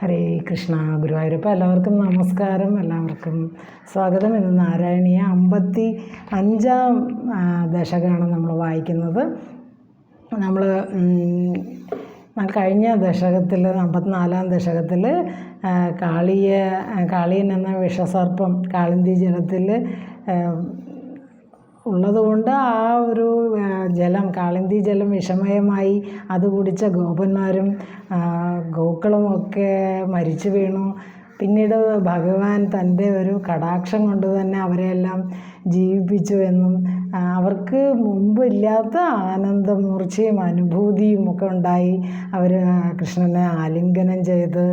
ഹരേ കൃഷ്ണ ഗുരുവായൂരപ്പ എല്ലാവർക്കും നമസ്കാരം എല്ലാവർക്കും സ്വാഗതം. ഇന്ന് നാരായണീയ അമ്പത്തി അഞ്ചാം ദശകമാണ് നമ്മൾ വായിക്കുന്നത്. നമ്മൾ കഴിഞ്ഞ ദശകത്തിൽ അമ്പത്തിനാലാം ദശകത്തിൽ കാളിയ കാളിയൻ എന്ന വിഷസർപ്പം കാളിന്തി ജലത്തിൽ ഉള്ളതുകൊണ്ട് ആ ഒരു ജലം കാളിന്തി ജലം വിഷമയമായി. അത് കുടിച്ച ഗോപന്മാരും ഗോക്കളും ഒക്കെ മരിച്ചു വീണു. പിന്നീട് ഭഗവാൻ തന്റെ ഒരു കടാക്ഷം കൊണ്ട് തന്നെ അവരെയെല്ലാം ജീവിപ്പിച്ചു എന്നും അവർക്ക് മുമ്പില്ലാത്ത ആനന്ദമൂർച്ചയും അനുഭൂതിയും ഒക്കെ ഉണ്ടായി. അവർ കൃഷ്ണനെ ആലിംഗനം ചെയ്ത്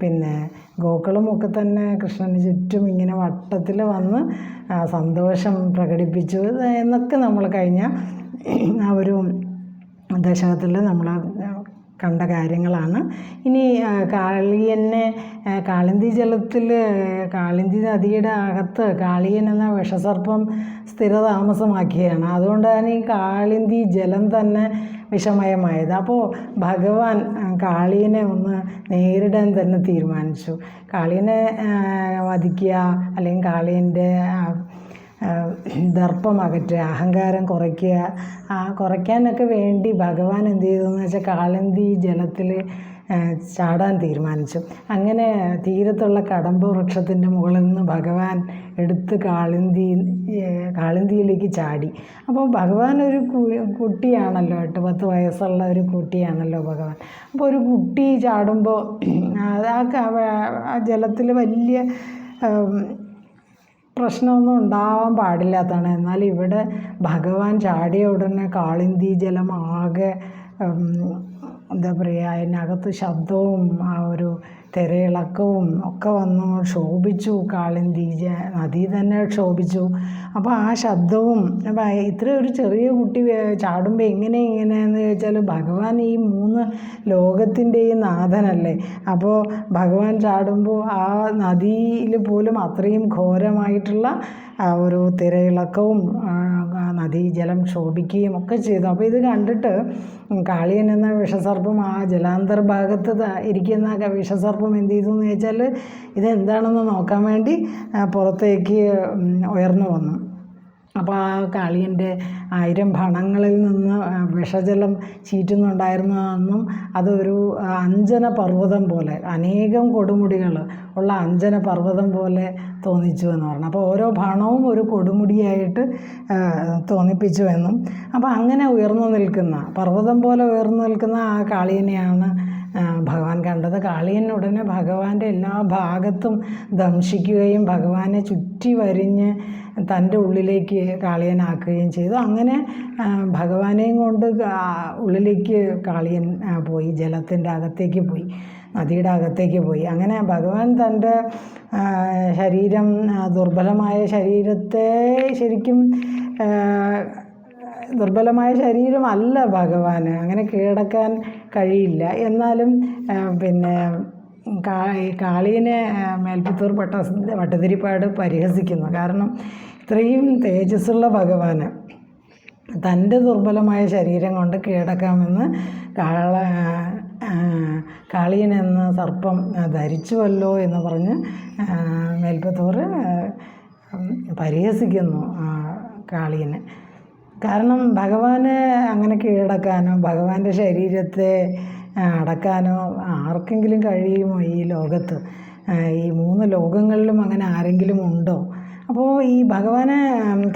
പിന്നെ ഗോക്കളുമൊക്കെ തന്നെ കൃഷ്ണന് ചുറ്റും ഇങ്ങനെ വട്ടത്തിൽ വന്ന് സന്തോഷം പ്രകടിപ്പിച്ചു എന്നൊക്കെ നമ്മൾ കഴിഞ്ഞ ആ ഒരു ദശകത്തിൽ നമ്മൾ കണ്ട കാര്യങ്ങളാണ്. ഇനി കാളിയനെ കാളിന്തി ജലത്തിൽ കാളിന്തി നദിയുടെ അകത്ത് കാളിയൻ എന്ന വിഷസർപ്പം സ്ഥിരതാമസമാക്കിയാണ് അതുകൊണ്ട് തന്നെ ഈ കാളിന്തി ജലം തന്നെ വിഷമയമായത്. അപ്പോൾ ഭഗവാൻ കാളിയനെ ഒന്ന് നേരിടാൻ തന്നെ തീരുമാനിച്ചു. കാളിയനെ വധിക്കുക അല്ലെങ്കിൽ കാളിയന്റെ ദർപ്പം അകറ്റുക അഹങ്കാരം കുറയ്ക്കുക ആ കുറയ്ക്കാനൊക്കെ വേണ്ടി ഭഗവാൻ എന്ത് ചെയ്തെന്ന് വെച്ചാൽ കാളന്തി ജലത്തിൽ ചാടാൻ തീരുമാനിച്ചു. അങ്ങനെ തീരത്തുള്ള കടമ്പ വൃക്ഷത്തിന്റെ മുകളിൽ നിന്ന് ഭഗവാൻ എടുത്ത് കാളിന്തി കാളിന്തിയിലേക്ക് ചാടി. അപ്പോൾ ഭഗവാൻ ഒരു കുട്ടിയാണല്ലോ എട്ട് പത്ത് വയസ്സുള്ള ഒരു കുട്ടിയാണല്ലോ ഭഗവാൻ. അപ്പോൾ ഒരു കുട്ടി ചാടുമ്പോൾ ആ ജലത്തിൽ വലിയ പ്രശ്നമൊന്നും ഉണ്ടാവാൻ പാടില്ലാത്തതാണ്. എന്നാൽ ഇവിടെ ഭഗവാൻ ചാടിയ ഉടനെ കാളിന്തി ജലം ആകെ എന്താ പറയുക അതിനകത്ത് ശബ്ദവും ആ ഒരു തിരയിളക്കവും ഒക്കെ വന്നു. ക്ഷോഭിച്ചു. കാളിന്തി നദി തന്നെ ക്ഷോഭിച്ചു. അപ്പോൾ ആ ശബ്ദവും അപ്പം ഇത്ര ഒരു ചെറിയ കുട്ടി ചാടുമ്പോൾ എങ്ങനെ ഇങ്ങനെയെന്ന് ചോദിച്ചാൽ ഭഗവാൻ ഈ മൂന്ന് ലോകത്തിന്റെയും നാഥനല്ലേ? അപ്പോൾ ഭഗവാൻ ചാടുമ്പോൾ ആ നദിയിൽ പോലും അത്രയും ഘോരമായിട്ടുള്ള ഒരു തിരയിളക്കവും നദീജലം ക്ഷോഭിക്കുകയും ഒക്കെ ചെയ്തു. അപ്പോൾ ഇത് കണ്ടിട്ട് കാളിയൻ എന്ന വിഷസർപ്പം ആ ജലാന്തർ ഭാഗത്ത് ഇരിക്കുന്ന വിഷസർപ്പം എന്ത് ചെയ്തു എന്ന് ചോദിച്ചാൽ ഇതെന്താണെന്ന് നോക്കാൻ വേണ്ടി പുറത്തേക്ക് ഉയർന്നു വന്നു. അപ്പോൾ ആ കാളിയന്റെ ആയിരം ഭണങ്ങളിൽ നിന്ന് വിഷജലം ചീറ്റുന്നുണ്ടായിരുന്നതെന്നും അതൊരു അഞ്ജന പർവതം പോലെ അനേകം കൊടുമുടികൾ ഉള്ള അഞ്ജന പർവതം പോലെ തോന്നിച്ചു എന്ന് പറഞ്ഞു. അപ്പോൾ ഓരോ ഭണവും ഒരു കൊടുമുടിയായിട്ട് തോന്നിപ്പിച്ചു എന്നും. അപ്പോൾ അങ്ങനെ ഉയർന്നു നിൽക്കുന്ന പർവതം പോലെ ഉയർന്നു നിൽക്കുന്ന ആ കാളിയനെയാണ് ഭഗവാൻ കണ്ടത് കാളിയൻ ഉടനെ ഭഗവാന്റെ എല്ലാ ഭാഗത്തും ദംശിക്കുകയും ഭഗവാനെ ചുറ്റി വരിഞ്ഞ് തന്റെ ഉള്ളിലേക്ക് കാളിയനാക്കുകയും ചെയ്തു. അങ്ങനെ ഭഗവാനെയും കൊണ്ട് ഉള്ളിലേക്ക് കാളിയൻ പോയി ജലത്തിന്റെ അകത്തേക്ക് പോയി നദിയുടെ അകത്തേക്ക് പോയി. അങ്ങനെ ഭഗവാൻ തന്റെ ശരീരം ദുർബലമായ ശരീരത്തെ ശരിക്കും ദുർബലമായ ശരീരമല്ല ഭഗവാന്. അങ്ങനെ കീഴടക്കാൻ കഴിയില്ല. എന്നാലും പിന്നെ കാളീനെ മേൽപ്പത്തൂർ പട്ട വട്ടതിരിപ്പാട് പരിഹസിക്കുന്നു. കാരണം ഇത്രയും തേജസ്സുള്ള ഭഗവാന് തന്റെ ദുർബലമായ ശരീരം കൊണ്ട് കീഴടക്കാമെന്ന് കാള കാളിയൻ സർപ്പം ധരിച്ചുവല്ലോ എന്ന് പറഞ്ഞ് മേൽപ്പത്തൂർ പരിഹസിക്കുന്നു കാളിയനെ കാരണം ഭഗവാന് അങ്ങനെ കീഴടക്കാനോ ഭഗവാന്റെ ശരീരത്തെ അടക്കാനോ ആർക്കെങ്കിലും കഴിയുമോ ഈ ലോകത്ത്? ഈ മൂന്ന് ലോകങ്ങളിലും അങ്ങനെ ആരെങ്കിലും ഉണ്ടോ? അപ്പോൾ ഈ ഭഗവാനെ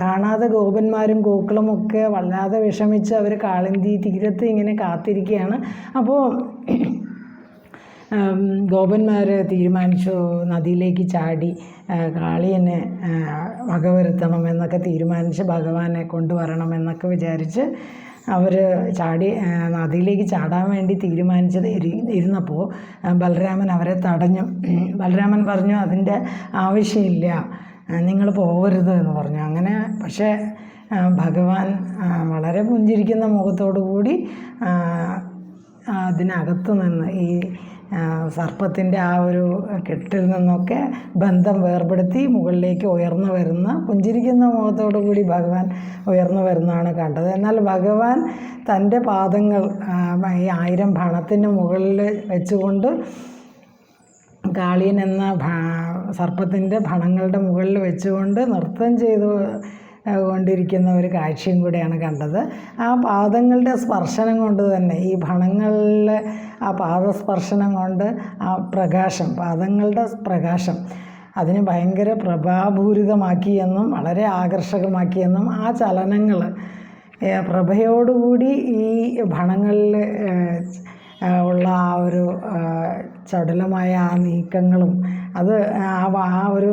കാണാതെ ഗോപന്മാരും ഗോക്കളും ഒക്കെ വല്ലാതെ വിഷമിച്ച് അവർ കാളിന്തി തീരത്ത് ഇങ്ങനെ കാത്തിരിക്കുകയാണ്. അപ്പോൾ ഗോപന്മാർ തീരുമാനിച്ചു നദിയിലേക്ക് ചാടി കാളിയനെ വകവരുത്തണം എന്നൊക്കെ തീരുമാനിച്ച് ഭഗവാനെ കൊണ്ടുവരണം എന്നൊക്കെ വിചാരിച്ച് അവർ ചാടി നദിയിലേക്ക് ചാടാൻ വേണ്ടി തീരുമാനിച്ചത് ഇരി- ഇരുന്നപ്പോൾ ബലരാമൻ അവരെ തടഞ്ഞു. ബലരാമൻ പറഞ്ഞു അതിന്റെ ആവശ്യമില്ല. നിങ്ങൾ പോകരുത് എന്ന് പറഞ്ഞു. അങ്ങനെ പക്ഷേ ഭഗവാൻ വളരെ പുഞ്ചിരിക്കുന്ന മുഖത്തോടു കൂടി അതിനകത്ത് നിന്ന് ഈ സർപ്പത്തിന്റെ ആ ഒരു കെട്ടിൽ നിന്നൊക്കെ ബന്ധം വേർപെടുത്തി മുകളിലേക്ക് ഉയർന്നു വരുന്ന പുഞ്ചിരിക്കുന്ന മുഖത്തോടു കൂടി ഭഗവാൻ ഉയർന്നു വരുന്നതാണ് കണ്ടത്. എന്നാൽ ഭഗവാൻ തന്റെ പാദങ്ങൾ ഈ ആയിരം ഭണത്തിന് മുകളിൽ വെച്ചുകൊണ്ട് കാളിയൻ എന്ന സർപ്പത്തിന്റെ ഭണങ്ങളുടെ മുകളിൽ വെച്ചുകൊണ്ട് നൃത്തം ചെയ്തു കൊണ്ടിരിക്കുന്ന ഒരു കാഴ്ചയും കൂടെയാണ് കണ്ടത്. ആ പാദങ്ങളുടെ സ്പർശനം കൊണ്ട് തന്നെ ഈ ഭണങ്ങളിലെ ആ പാദസ്പർശനം കൊണ്ട് ആ പ്രകാശം പാദങ്ങളുടെ പ്രകാശം അതിനെ ഭയങ്കര പ്രഭാപൂരിതമാക്കിയെന്നും വളരെ ആകർഷകമാക്കിയെന്നും ആ ചലനങ്ങൾ പ്രഭയോടുകൂടി ഈ ഭണങ്ങളിൽ ഉള്ള ആ ഒരു ചടുലമായ ആ നീക്കങ്ങളും അത് ആ ഒരു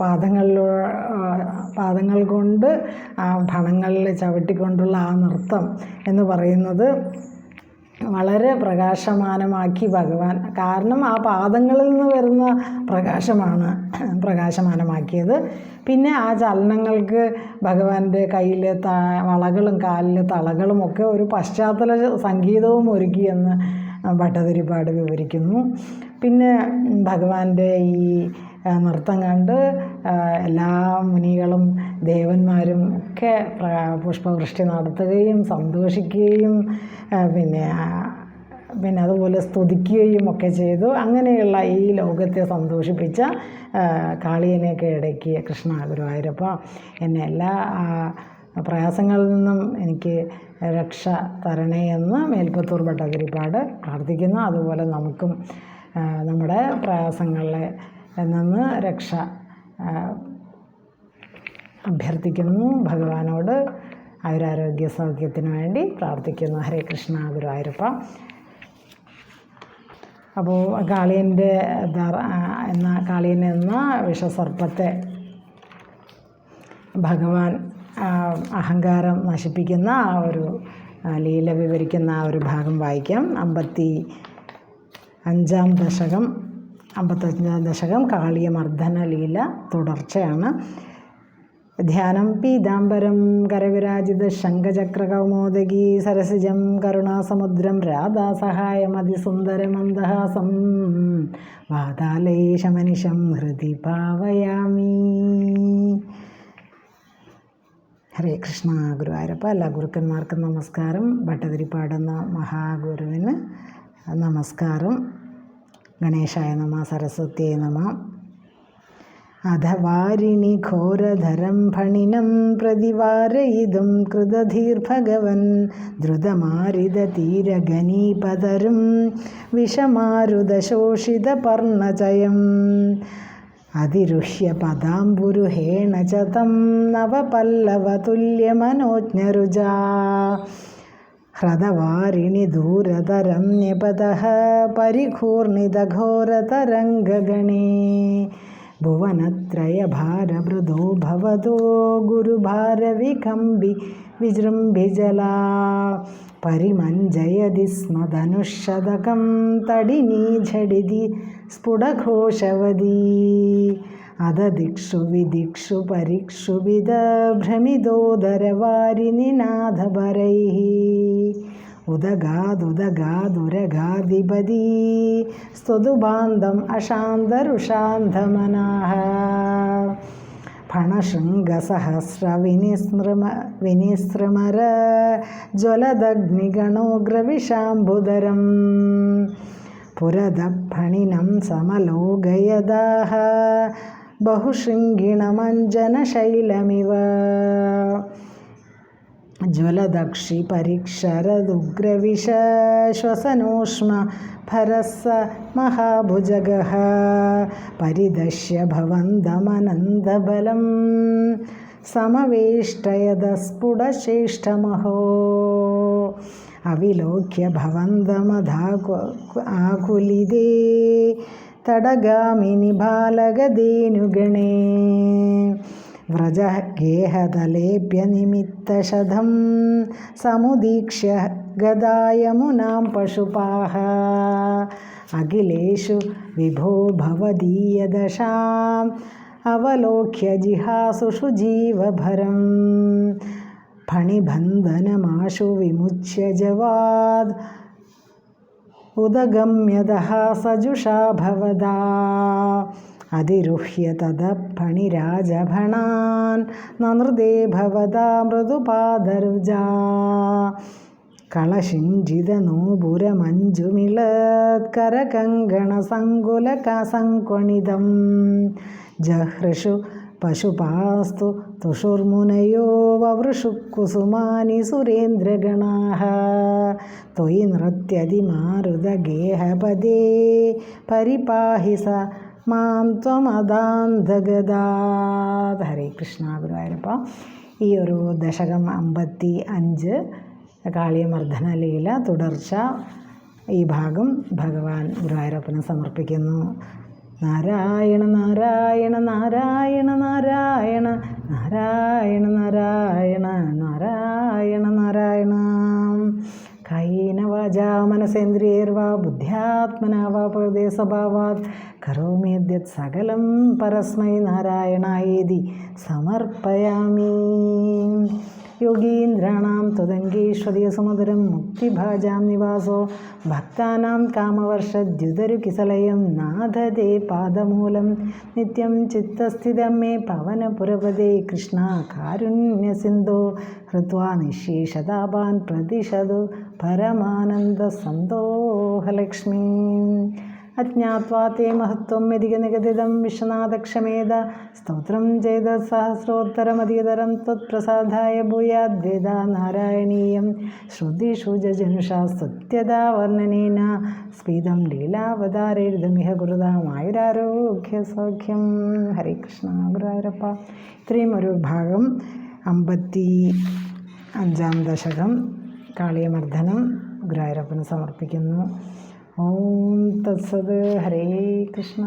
പാദങ്ങളിലൂടെ പാദങ്ങൾ കൊണ്ട് ആ ഭണങ്ങളിൽ ചവിട്ടിക്കൊണ്ടുള്ള ആ നൃത്തം എന്ന് പറയുന്നത് വളരെ പ്രകാശമാനമാക്കി ഭഗവാൻ കാരണം ആ പാദങ്ങളിൽ നിന്ന് വരുന്ന പ്രകാശമാണ് പ്രകാശമാനമാക്കിയത്. പിന്നെ ആ ചലനങ്ങൾക്ക് ഭഗവാന്റെ കയ്യിലെ ത വളകളും കാലിലെ തളകളും ഒക്കെ ഒരു പശ്ചാത്തല സംഗീതവും ഒരുക്കിയെന്ന് ഭട്ടതിരിപ്പാട് വിവരിക്കുന്നു. പിന്നെ ഭഗവാന്റെ ഈ നൃത്തം കണ്ട് എല്ലാ മുനികളും ദേവന്മാരും ഒക്കെ പുഷ്പവൃഷ്ടി നടത്തുകയും സന്തോഷിക്കുകയും പിന്നെ പിന്നെ അതുപോലെ സ്തുതിക്കുകയും ഒക്കെ ചെയ്തു. അങ്ങനെയുള്ള ഈ ലോകത്തെ സന്തോഷിപ്പിച്ച കാളിയനെയൊക്കെ ഇടയ്ക്ക് കൃഷ്ണ ഗുരുവായൂരപ്പ എന്നെ എല്ലാ പ്രയാസങ്ങളിൽ നിന്നും എനിക്ക് രക്ഷ തരണേ എന്ന് മേൽപ്പത്തൂർ ഭട്ടതിരിപ്പാട് പ്രാർത്ഥിക്കുന്നു. അതുപോലെ നമുക്കും നമ്മുടെ പ്രയാസങ്ങളെ നിന്ന് രക്ഷ അഭ്യർത്ഥിക്കുന്നു. ഭഗവാനോട് അവരാരോഗ്യ സൗഖ്യത്തിന് വേണ്ടി പ്രാർത്ഥിക്കുന്നു. ഹരേ കൃഷ്ണ ഗുരുവായൂരപ്പ. അപ്പോൾ കാളിയന്റെ എന്ന കാളിയൻ എന്ന വിഷസർപ്പത്തെ ഭഗവാൻ അഹങ്കാരം നശിപ്പിക്കുന്ന ആ ഒരു ലീല വിവരിക്കുന്ന ആ ഒരു ഭാഗം വായിക്കാം. അമ്പത്തി അഞ്ചാം ദശകം അമ്പത്തഞ്ചാം ദശകം കാളിയമർദ്ദന ലീല തുടർച്ചയാണ്. ധ്യാനം പീതാംബരം കരവിരാജിത ശംഖചക്രകൗമോദകി സരസിജം കരുണാസമുദ്രം രാധാസഹായമതിസുന്ദരമന്ദഹാസം വാതാലേശമനിശം ഹൃദി പാവയാമി. ഹരേ കൃഷ്ണ ഗുരുവായൂരപ്പ എല്ലാ ഗുരുക്കന്മാർക്കും നമസ്കാരം. ഭട്ടതിരിപ്പാടുന്ന മഹാഗുരുവിന് നമസ്കാരം. ഗണേശായ നമ സരസ്വത്യേ നമ. അധവാരിണി ഘോരധരം ഫണിനം പ്രതിവാരയിതും കൃതധീർഭഗവൻ. ദ്രുതമാരിതീരഗനീപതരും വിഷമാരുതശോഷിതപർണചയം അതിരുഹ്യ പദാംബുരുഹേണ ച തം നവപല്ലവതുല്യമനോജ്ഞരുജാ. ഹ്രദവാരിണി ദൂരതരം ന്യപത പരിഘൂർണിതഘോരതരംഗഗണേ. ഭുവനത്രയഭാരമൃദോ ഭവതോ ഗുരുഭാരവികമ്പി വിജൃംഭിജലാ പരിമഞ്ജയതി സ്മതനുഷതകം തടിനീ ഝടിതി സ്ഫുടഘോഷവതീ. അധദിക്ഷു വിദിക്ഷു പരിക്ഷു വിദഭ്രമിതോദരവാരിനിനാഥപരൈः ഉദഗാദുദഗാദുരഗാധിപതി. സ്തുതുബാന്ധം അശാന്തരുഷാന്തമനാः ഫണശൃംഗസഹസ്രവിനിസ്മൃമ വിനിസ്രമര पुरदः फणिनं समलोकयदाः बहुशृङ्गिणमञ्जनशैलमिव ज्वलदक्षिपरिक्षरदुग्रविश श्वसनोष्मफरः स महाभुजगः परिदश्य भवन्दमनन्दबलं समवेष्टयदस्फुटश्रेष्ठमहो अविलोक्य भवन्दमधाकु आकुलिदे तडगामिनि बालगदेनुगणे व्रजः गेहदलेभ्यनिमित्तशधं समुदीक्ष्य गदायमुनां पशुपाः अखिलेषु विभो भवदीयदशाम् अवलोक्य जिहासुषु जीवभरम् ഫണിബന്ധനമാശു വിമുച്യ ജവാദ്. ഉദഗമ്യതഃ സജുഷാ ഭവദാ അതിരുഹ്യ തത ഫണിരാജഭണാൻ നനൃതേ ഭവതാ മൃദുപാദർജാ കരകങ്കണസങ്കുലകസങ്കുണിതം ജഹൃഷു പശുപാസ്തു തുഷുർമുനയോ വവൃഷു കുസുമാനി സുരേന്ദ്രഗണാഹ. ത്വയി നൃത്യതിമാരുതഗേഹപദേ പരിപാഹി സ മാം ത്വമദാന്തഗദാത് ഹരേ കൃഷ്ണ ഗുരുവായൂരപ്പ. ഈ ഒരു ദശകം അമ്പത്തി അഞ്ച് കാളിയമർദ്ദന ലീല തുടർച്ച ഈ ഭാഗം ഭഗവാൻ ഗുരുവായൂരപ്പന് സമർപ്പിക്കുന്നു. നാരായണ നാരായണ നാരായണ നാരായണ നാരായണ നാരായണ നാരായണ നാരായണ. കായേന വാചാ മനസേന്ദ്രിയർവാ ബുദ്ധ്യാത്മനാ വാ പ്രകൃതേ സ്വഭാവാത് കരോമ്യദ്യത് സകലം പരസ്മൈ നാരായണായേതി സമർപ്പയാമി. യോഗീന്ദ്രാണാം ത്വദംഗീഷ്വതീയസുമധുരം മുക്തിഭാജാം നിവാസോ. ഭക്താനാം കാമവർഷദ്യുതരുകിസലയം നാഥതേ പാദമൂലം. നിത്യം ചിത്തസ്ഥിതം മേ പവനപുരപദേ കൃഷ്ണ കാരുണ്യസിന്ധോ. ഹൃത്വാ നിശേഷതാപാൻ പ്രതിഷതു. പരമാനന്ദസന്തോഹലക്ഷ്മീ അജ്ഞാത്വാ തേ മഹത്വം യതികനിഗദിതം വിശ്വനാഥക്ഷമേത. സ്തോത്രം ചെയ്ത സഹസ്രോത്തരമധികതരം ത്വത്പ്രസാദായ ഭൂയാദ്വേദ നാരായണീയം ശ്രുതിഷു ജജനുഷാ സ്തുത്യതാ വർണനേന സ്ഫീതം ലീലാവതാരേരിതമിഹ ഗുരുതാമായുരാരോഗ്യ സൗഖ്യം. ഹരേ കൃഷ്ണ ഗുരുവായൂരപ്പ. ഇത്രയും ഒരു ഭാഗം അമ്പത്തി അഞ്ചാം ദശകം കാളിയമർദ്ദനം ഗുരുവായൂരപ്പന് സമർപ്പിക്കുന്നു. ఓం తత్సద్ హరే కృష్ణ